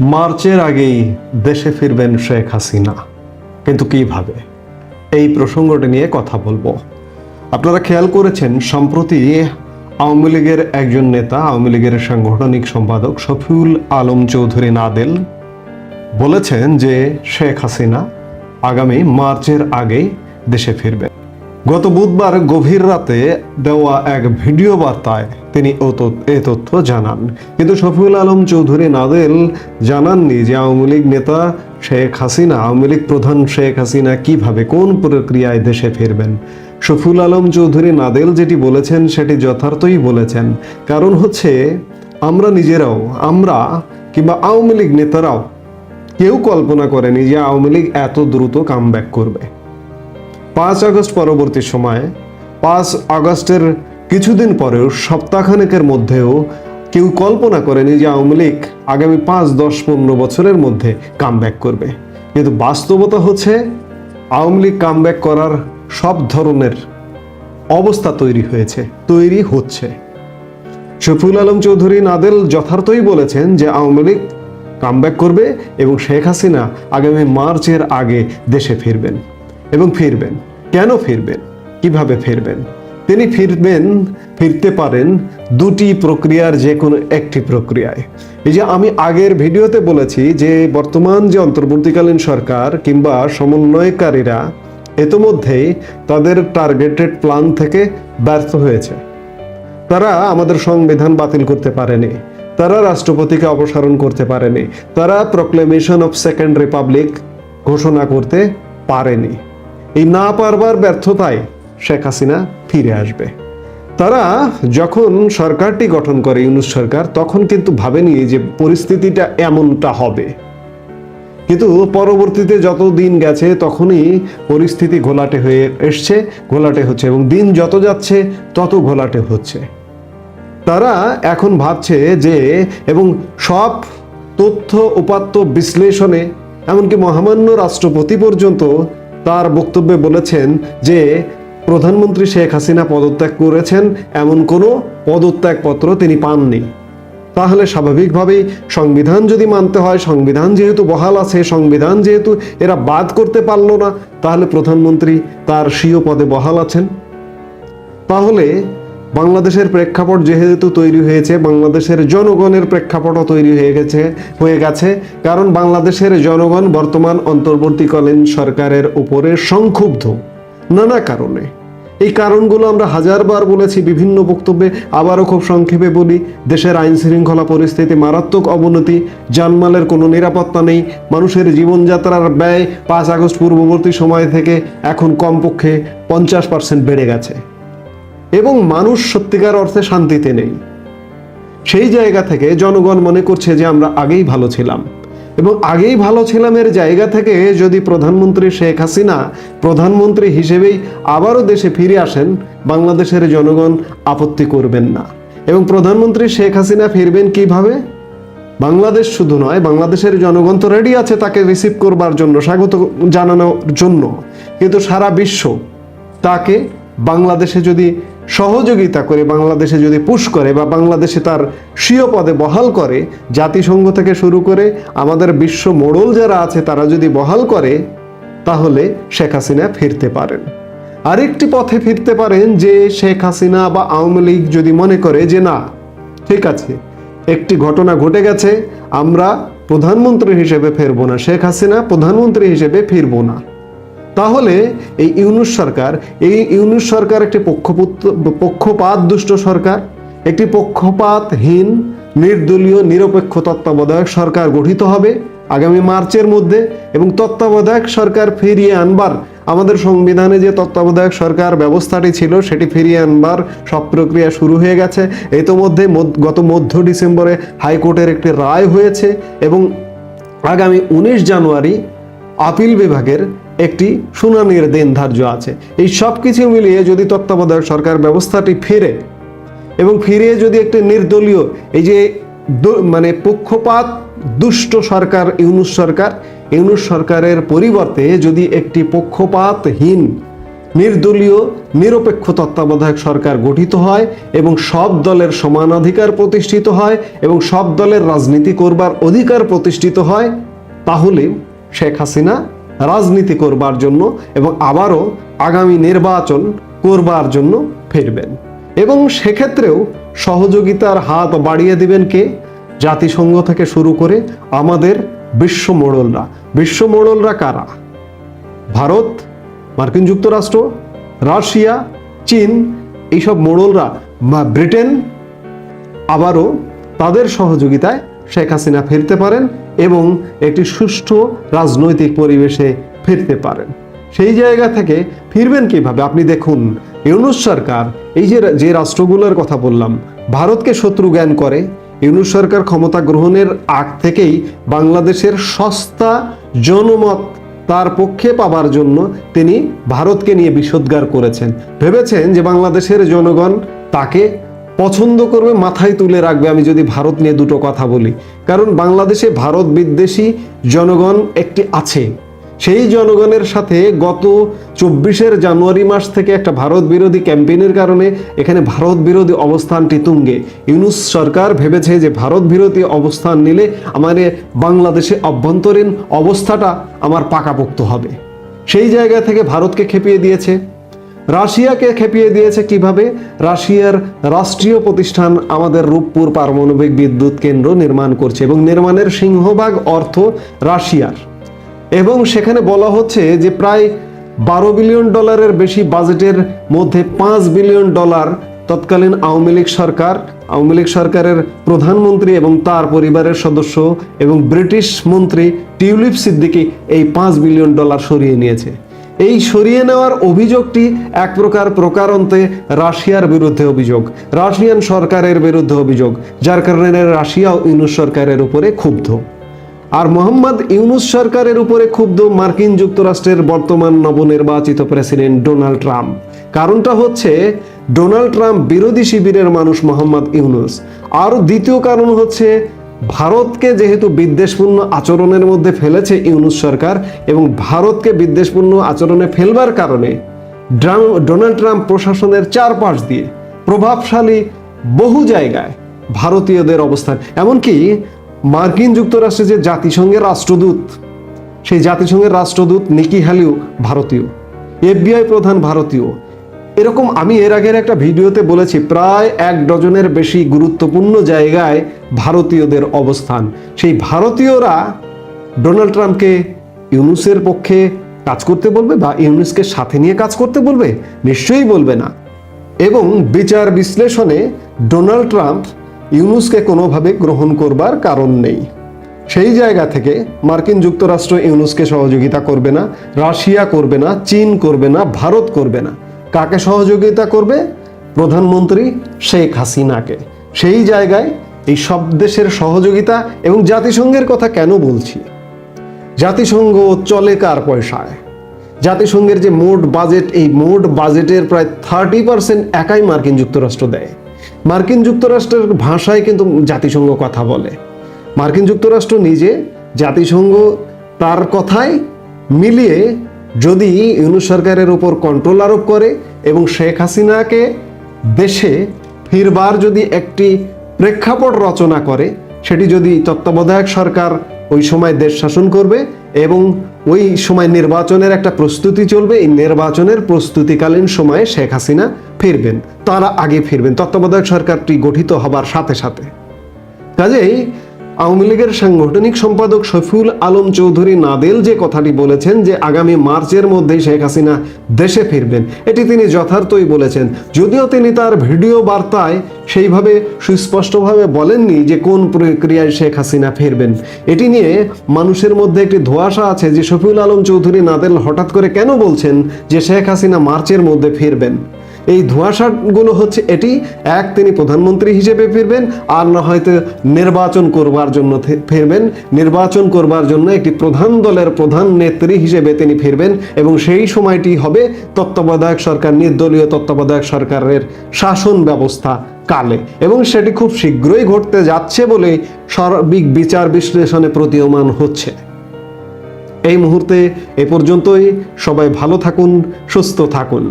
মার্চের আগেই দেশে ফিরবেন শেখ হাসিনা। কিন্তু কীভাবে এই প্রসঙ্গটি নিয়ে কথা বলব। আপনারা খেয়াল করেছেন, সম্প্রতি আওয়ামী লীগের একজন নেতা, আওয়ামী লীগের সাংগঠনিক সম্পাদক শফিউল আলম চৌধুরী নাদেল বলেছেন যে শেখ হাসিনা আগামী মার্চের আগেই দেশে ফিরবেন। গত বুধবার গভীর রাতে দেওয়া এক ভিডিও বার্তায় তিনি এ তথ্য জানান। কিন্তু শফিউল আলম চৌধুরী নাদেল জানাননি যে আওয়ামী লীগ নেতা শেখ হাসিনা, আওয়ামী লীগ প্রধান শেখ হাসিনা কীভাবে কোন প্রক্রিয়ায় দেশে ফিরবেন। শফিউল আলম চৌধুরী নাদেল যেটি বলেছেন সেটি যথার্থই বলেছেন। কারণ হচ্ছে, আমরা নিজেরাও, আমরা কিংবা আওয়ামী লীগ নেতারাও কেউ কল্পনা করেনি যে আওয়ামী লীগ এত দ্রুত কামব্যাক করবে। পাঁচ আগস্ট পরবর্তী সময়ে, পাঁচ আগস্টের কিছুদিন পরেও সপ্তাহখানেকের মধ্যেও কেউ কল্পনা করেনি যে আওয়ামী লীগ আগামী পাঁচ, দশ, পনেরো বছরের মধ্যে কামব্যাক করবে। কিন্তু বাস্তবতা হচ্ছে, আওয়ামী লীগ কামব্যাক করার সব ধরনের অবস্থা তৈরি হয়েছে, তৈরি হচ্ছে। শফিউল আলম চৌধুরী নাদেল যথার্থই বলেছেন যে আওয়ামী লীগ কামব্যাক করবে এবং শেখ হাসিনা আগামী মার্চের আগে দেশে ফিরবেন। এবং ফিরবেন। কেন ফিরবেন? কীভাবে ফিরবেন? তিনি ফিরবেন, ফিরতে পারেন দুটি প্রক্রিয়ার যে কোনো একটি প্রক্রিয়ায়। এই যে আমি আগের ভিডিওতে বলেছি যে বর্তমান যে অন্তর্বর্তীকালীন সরকার কিংবা সমন্বয়কারীরা ইতোমধ্যেই তাদের টার্গেটেড প্ল্যান থেকে ব্যর্থ হয়েছে। তারা আমাদের সংবিধান বাতিল করতে পারেনি। তারা রাষ্ট্রপতিকে অপসারণ করতে পারেনি। তারা প্রক্লেমেশন অফ সেকেন্ড রিপাবলিক ঘোষণা করতে পারেনি। এই না পারবার ব্যর্থতায় শেখ হাসিনা ফিরে আসবে। তারা যখন সরকারটি গঠন করে, ইউনুস সরকার, তখন কিন্তু ভাবেনি যে পরিস্থিতিটা এমনটা হবে। কিন্তু পরবর্তীতে যত দিন গেছে, তখনই পরিস্থিতি ঘোলাটে হয়ে এসছে, ঘোলাটে হচ্ছে এবং দিন যত যাচ্ছে, তত ঘোলাটে হচ্ছে। তারা এখন ভাবছে যে, এবং সব তথ্য, উপাত্ত বিশ্লেষণে, এমনকি মহামান্য রাষ্ট্রপতি পর্যন্ত তার বক্তব্যে বলেছেন যে, প্রধানমন্ত্রী শেখ হাসিনা পদত্যাগ করেছেন, এমন কোনো পদত্যাগপত্র তিনি পাননি। তাহলে স্বাভাবিকভাবেই সংবিধান যদি মানতে হয়, সংবিধান যেহেতু বহাল আছে, সংবিধান যেহেতু এরা বাদ করতে পারল না, তাহলে প্রধানমন্ত্রী তার স্বীয় পদে বহাল আছেন। তাহলে বাংলাদেশের প্রেক্ষাপট যেহেতু তৈরি হয়েছে, বাংলাদেশের জনগণের প্রেক্ষাপটও তৈরি হয়ে গেছে হয়ে গেছে। কারণ বাংলাদেশের জনগণ বর্তমান অন্তর্বর্তীকালীন সরকারের উপরে সংক্ষুব্ধ। নানা কারণে। এই কারণগুলো আমরা হাজারবার বলেছি, বিভিন্ন বক্তব্যে আবারও খুব সংক্ষেপে বলি, দেশের আইন শৃঙ্খলা পরিস্থিতি মারাত্মক অবনতি জানমালের কোনো নিরাপত্তা নেই, মানুষের জীবনযাত্রার ব্যয় পাঁচ আগস্ট পূর্ববর্তী সময় থেকে এখন কমপক্ষে পঞ্চাশ পার্সেন্ট বেড়ে গেছে। এবং মানুষ সত্যিকার অর্থে শান্তিতে নেই। সেই জায়গা থেকে জনগণ মনে করছে যে আমরা আগেই ভালো ছিলাম এবং আগেই ভালো ছিলাম এর জায়গা থেকে যদি প্রধানমন্ত্রী শেখ হাসিনা প্রধানমন্ত্রী হিসেবেই আবারও দেশে ফিরে আসেন, বাংলাদেশের জনগণ আপত্তি করবেন না। এবং প্রধানমন্ত্রী শেখ হাসিনা ফিরবেন কীভাবে? বাংলাদেশ শুধু নয়, বাংলাদেশের জনগণ তো রেডি আছে তাকে রিসিভ করবার জন্য, স্বাগত জানানোর জন্য। কিন্তু সারা বিশ্ব তাকে বাংলাদেশে যদি সহযোগিতা করে বাংলাদেশে যদি পুশ করে বা বাংলাদেশে তার স্বীয় পদে বহাল করে, জাতিসংঘ থেকে শুরু করে আমাদের বিশ্ব মোড়ল যারা আছে তারা যদি বহাল করে, তাহলে শেখ হাসিনা ফিরতে পারেন। আরেকটি পথে ফিরতে পারেন যে শেখ হাসিনা বা আওয়ামী লীগ যদি মনে করে যে না, ঠিক আছে, একটি ঘটনা ঘটে গেছে, আমরা প্রধানমন্ত্রী হিসেবে ফিরবো না, শেখ হাসিনা প্রধানমন্ত্রী হিসেবে ফিরবো না। তাহলে এই ইউনুস সরকার, এই ইউনুস সরকার একটি পক্ষপুত্র, পক্ষপাত দুষ্ট সরকার, একটি পক্ষপাতহীন, নির্দলীয়, নিরপেক্ষ তত্ত্বাবধায়ক সরকার গঠিত হবে আগামী মার্চের মধ্যে এবং তত্ত্বাবধায়ক সরকার ফিরিয়ে আনবার, আমাদের সংবিধানে যে তত্ত্বাবধায়ক সরকার ব্যবস্থাটি ছিল সেটি ফিরিয়ে আনবার সব প্রক্রিয়া শুরু হয়ে গেছে। ইতোমধ্যে মধ্য- গত মধ্য ডিসেম্বরে হাইকোর্টের একটি রায় হয়েছে এবং আগামী উনিশ জানুয়ারি আপিল বিভাগের একটি শুনানির দিন ধার্য আছে। এই সব কিছু মিলিয়ে যদি তত্ত্বাবধায়ক সরকার ব্যবস্থাটি ফিরে এবং ফিরে যদি একটি নির্দলীয়, এই যে মানে পক্ষপাত দুষ্ট সরকার, ইউনুস সরকার, ইউনুস সরকারের পরিবর্তে যদি একটি পক্ষপাতহীন, নির্দলীয়, নিরপেক্ষ তত্ত্বাবধায়ক সরকার গঠিত হয় এবং সব দলের সমানাধিকার প্রতিষ্ঠিত হয় এবং সব দলের রাজনীতি করবার অধিকার প্রতিষ্ঠিত হয়, তাহলে শেখ হাসিনা রাজনীতি করবার জন্য এবং আবারও আগামী নির্বাচন করবার জন্য ফিরবেন। এবং সেক্ষেত্রেও সহযোগিতার হাত বাড়িয়ে দিবেন কে? জাতিসংঘ থেকে শুরু করে আমাদের বিশ্ব মোড়লরা। বিশ্ব মোড়লরা কারা? ভারত, মার্কিন যুক্তরাষ্ট্র, রাশিয়া, চীন, এইসব মোড়লরা ব্রিটেন, আবারও তাদের সহযোগিতায় শেখ হাসিনা ফিরতে পারেন এবং একটি সুষ্ঠু রাজনৈতিক পরিবেশে ফিরতে পারেন। সেই জায়গা থেকে ফিরবেন কীভাবে? আপনি দেখুন, ইউনুস সরকার, এই যে যে রাষ্ট্রগুলোর কথা বললাম, ভারতকে শত্রু জ্ঞান করে। ইউনুস সরকার ক্ষমতা গ্রহণের আগ থেকেই বাংলাদেশের সস্তা জনমত তার পক্ষে পাবার জন্য তিনি ভারতকে নিয়ে বিষোদ্গার করেছেন। ভেবেছেন যে বাংলাদেশের জনগণ তাকে পছন্দ করবে, মাথায় তুলে রাখবে। আমি যদি ভারত নিয়ে দুটো কথা বলি, কারণ বাংলাদেশে ভারত বিদ্বেষী জনগণ একটি আছে। সেই জনগণের সাথে গত চব্বিশের জানুয়ারি মাস থেকে একটা ভারত বিরোধী ক্যাম্পেইনের কারণে এখানে ভারত বিরোধী অবস্থানটি তুঙ্গে। ইউনুস সরকার ভেবেছে যে ভারত বিরোধী অবস্থান নিলে আমার বাংলাদেশে অভ্যন্তরীণ অবস্থাটা আমার পাকাপোক্ত হবে। সেই জায়গা থেকে ভারতকে খেপিয়ে দিয়েছে। রাশিয়াকে খেপিয়ে দিয়েছে কীভাবে? রাশিয়ার রাষ্ট্রীয় প্রতিষ্ঠান আমাদের রূপপুর পারমাণবিক বিদ্যুৎ কেন্দ্র নির্মাণ করছে এবং নির্মাণের সিংহভাগ অর্থ রাশিয়ার। এবং সেখানে বলা হচ্ছে যে প্রায় বারো বিলিয়ন ডলারের বেশি বাজেটের মধ্যে পাঁচ বিলিয়ন ডলার তৎকালীন আওয়ামী লীগ সরকার, আওয়ামী লীগ সরকারের প্রধানমন্ত্রী এবং তার পরিবারের সদস্য এবং ব্রিটিশ মন্ত্রী টিউলিপ সিদ্দিকি এই পাঁচ বিলিয়ন ডলার সরিয়ে নিয়েছে। এই সরিয়ে নেওয়ার অভিযোগটি এক প্রকার প্রকারান্তে রাশিয়ার বিরুদ্ধে অভিযোগ, রাশিয়ান সরকারের বিরুদ্ধে অভিযোগ, যার কারণে রাশিয়া ও ইউনুস সরকারের উপরে ক্ষুব্ধ। আর মোহাম্মদ ইউনুস সরকারের উপরে ক্ষুব্ধ মার্কিন যুক্তরাষ্ট্রের বর্তমান নবনির্বাচিত প্রেসিডেন্ট ডোনাল্ড ট্রাম্প। কারণটা হচ্ছে, ডোনাল্ড ট্রাম্প বিরোধী শিবিরের মানুষ মোহাম্মদ ইউনুস। আর দ্বিতীয় কারণ হচ্ছে ভারতকে যেহেতু বিদ্বেষপূর্ণ আচরণের মধ্যে ফেলেছে ইউনুস সরকার এবং ভারতকে বিদ্বেষপূর্ণ আচরণে ফেলবার কারণে ডোনাল্ড ট্রাম্প প্রশাসনের চারপাশ দিয়ে প্রভাবশালী বহু জায়গায় ভারতীয়দের অবস্থান। এমনকি মার্কিন যুক্তরাষ্ট্রে যে জাতিসংঘের রাষ্ট্রদূত, সেই জাতিসংঘের রাষ্ট্রদূত নিকি হ্যালিও ভারতীয়। এফবিআই প্রধান ভারতীয়। এরকম আমি এর আগের একটা ভিডিওতে বলেছি, প্রায় এক ডজনের বেশি গুরুত্বপূর্ণ জায়গায় ভারতীয়দের অবস্থান। সেই ভারতীয়রা ডোনাল্ড ট্রাম্পকে ইউনুসের পক্ষে কাজ করতে বলবে বা ইউনুসকে সাথে নিয়ে কাজ করতে বলবে? নিশ্চয়ই বলবে না। এবং বিচার বিশ্লেষণে ডোনাল্ড ট্রাম্প ইউনুসকে কোনোভাবে গ্রহণ করবার কারণ নেই। সেই জায়গা থেকে মার্কিন যুক্তরাষ্ট্র ইউনুসকে সহযোগিতা করবে না, রাশিয়া করবে না, চীন করবে না, ভারত করবে না। কাকে সহযোগিতা করবে? প্রধানমন্ত্রী শেখ হাসিনাকে। সেই জায়গায় এই সব দেশের সহযোগিতা এবং জাতিসংঘের কথা কেন বলছি? জাতিসংঘ চলে কার পয়সায়? জাতিসংঘের যে মোট বাজেট, এই মোট বাজেটের প্রায় থার্টি পার্সেন্ট একাই মার্কিন যুক্তরাষ্ট্র দেয়। মার্কিন যুক্তরাষ্ট্রের ভাষায় কিন্তু জাতিসংঘ কথা বলে। মার্কিন যুক্তরাষ্ট্র নিজে জাতিসংঘ তার কথায় মিলিয়ে যদি ইউনুস সরকারের উপর কন্ট্রোল আরোপ করে এবং শেখ হাসিনাকে দেশে ফিরবার যদি একটি প্রেক্ষাপট রচনা করে, সেটি যদি তত্ত্বাবধায়ক সরকার ওই সময় দেশ শাসন করবে এবং ওই সময় নির্বাচনের একটা প্রস্তুতি চলবে, এই নির্বাচনের প্রস্তুতিকালীন সময়ে শেখ হাসিনা ফিরবেন, তারা আগে ফিরবেন, তত্ত্বাবধায়ক সরকারটি গঠিত হবার সাথে সাথে। কাজেই আওয়ামী লীগের সাংগঠনিক সম্পাদক শফিউল আলম চৌধুরী নাদেল যে কথাটি বলেছেন যে আগামী মার্চের মধ্যেই শেখ হাসিনা দেশে ফিরবেন, এটি তিনি যথার্থই বলেছেন। যদিও তিনি তার ভিডিও বার্তায় সেইভাবে সুস্পষ্টভাবে বলেননি যে কোন প্রক্রিয়ায় শেখ হাসিনা ফিরবেন। এটি নিয়ে মানুষের মধ্যে একটি ধোঁয়াশা আছে যে শফিউল আলম চৌধুরী নাদেল হঠাৎ করে কেন বলছেন যে শেখ হাসিনা মার্চের মধ্যে ফিরবেন। এই ধোঁয়াশাগুলো হচ্ছে এটি। এক, তিনি প্রধানমন্ত্রী হিসেবে ফিরবেন, আর না হয়তো নির্বাচন করবার জন্য ফিরবেন। নির্বাচন করবার জন্য একটি প্রধান দলের প্রধান নেত্রী হিসেবে তিনি ফিরবেন, এবং সেই সময়টি হবে তত্ত্বাবধায়ক সরকার, নির্দলীয় তত্ত্বাবধায়ক সরকারের শাসন ব্যবস্থা কালে। এবং সেটি খুব শীঘ্রই ঘটতে যাচ্ছে বলে সার্বিক বিচার বিশ্লেষণে প্রতীয়মান হচ্ছে। এই মুহূর্তে এ পর্যন্তই। সবাই ভালো থাকুন, সুস্থ থাকুন।